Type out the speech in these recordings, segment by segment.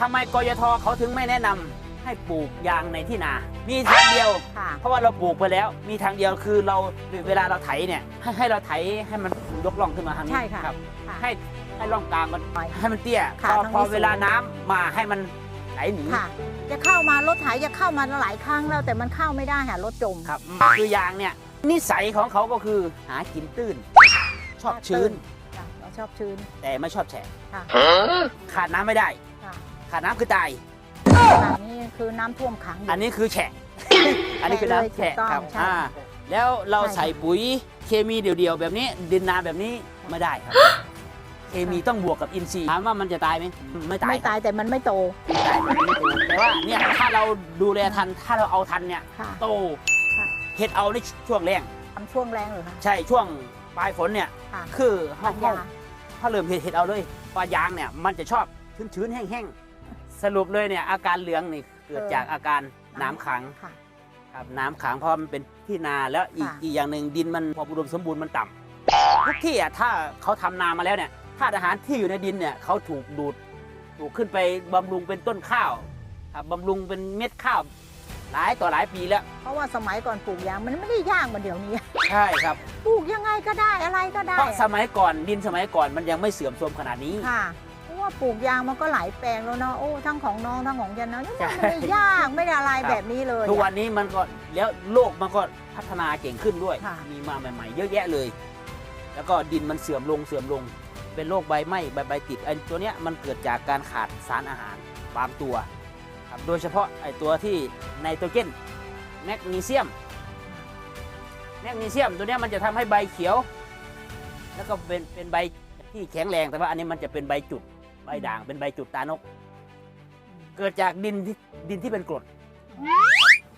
ทำไมกยทเขาถึงไม่แนะนำให้ปลูกยางในที่นา มีทางเดียว ค่ะ เพราะว่าเราปลูกไปแล้ว มีทางเดียวคือเราเวลาเราไถเนี่ยให้ให้เราไถให้มันยกล่องขึ้นมาทางนี้ใช่ค่ะ รับ ค่ะ ให้ให้ร่องกลางมันหน่อยให้มันเตี้ยค่ะพอต้องพอให้สูง เวลาน้ำมาให้มันไหลหนีค่ะ จะเข้ามารถไถจะเข้ามาหลายครั้งแล้วแต่มันเข้าไม่ได้ค่ะรถจม ครับคือยางเนี่ยนิสัยของเขาก็คือหากินตื้น ชอบชื้นค่ะเราชอบชื้นแต่ไม่ชอบแฉะค่ะขาดน้ำไม่ได้ค่ะ ขาดน้ำคือตาย อันนี้คือน้ำท่วมขังอยู่ อันนี้คือแฉะ อันนี้คือน้ำแฉะถูกต้องครับใช่อ่าแล้วเราใช่ใส่ปุ๋ยเคมีเดี่ยวๆแบบนี้ ดินนาแบบนี้ไม่ได้ครับ เคมีต้องบวกกับอินทรีย์ถามว่ามันจะตายไหมไม่ตายไม่ตายแต่มันไม่โต ไม่ตายมันไม่โตแต่ว่าเนี่ยถ้าเราดูแลทันถ้าเราเอาทันเนี่ยค่ะโตค่ะ เห็ดเอาในช่วงแรงทำช่วงแรงเหรอคะใช่ช่วงปลายฝนเนี่ย ค่ะคือห้ปัองญญา ถ้าเริ่มเห็ดเห็ดเอาเลยปลายางเนี่ยมันจะชอบชื้นๆแห้งๆ สรุปเลยเนี่ยอาการเหลืองนี่เกิดจากอาการน้ำขังค่ะ ครับน้ำขังเพราะมันเป็นที่นาแล้วอีกค่ะ อีกอย่างหนึ่งดินมันพออุดมสมบูรณ์มันต่ำทุกที่อะถ้าเขาทำนามาแล้วเนี่ยธาตุอาหารที่อยู่ในดินเนี่ยเขาถูกดูดถูกขึ้นไปบำรุงเป็นต้นข้าวครับบำรุงเป็นเม็ดข้าวหลายต่อหลายปีแล้วเพราะว่าสมัยก่อนปลูกยางมันไม่ได้ยากเหมือนเดี๋ยวนี้ ใช่ครับ ปลูกยังไงก็ได้อะไรก็ได้เพราะสมัยก่อนดินสมัยก่อนมันยังไม่เสื่อมโทรมขนาดนี้ ค่ะเพราะ ว่าปลูกยางมันก็หลายแปลงแล้วเนาะโอ้ทั้งของน้องทั้งของฉันนะใช่มันไม่ได้ยากไม่ได้อะไรครับแบบนี้เลย ทุกวันนี้มันก็แล้วโลกมันก็พัฒนาเก่งขึ้นด้วย ค่ะ มีมาใหม่ๆ เยอะแยะเลย แล้วก็ดินมันเสื่อมลงเสื่อมลง เป็นโรคใบไหม้ใบใบติดไอ้ตัวเนี้ยมันเกิดจากการขาดสารอาหารบางตัวครับโดยเฉพาะไอ้ตัวที่ไนโตรเจนแมกนีเซียม แมกนีเซียมตัวเนี้ยมันจะทำให้ใบเขียว แล้วก็เป็นเป็นใบที่แข็งแรงแต่ว่าอันนี้มันจะเป็นใบจุด ใบด่างเป็นใบจุดตานก เกิดจากดินที่ดินที่เป็นกรด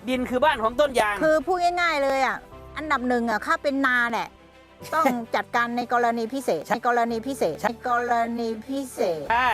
ดินคือบ้านของต้นยาง คือพูดง่ายๆเลยอะ อันดับหนึ่งอะถ้าเป็นนาเนี่ยต้องจัดการในกรณีพิเศษ ในกรณีพิเศษ ในกรณีพิเศษ ใช่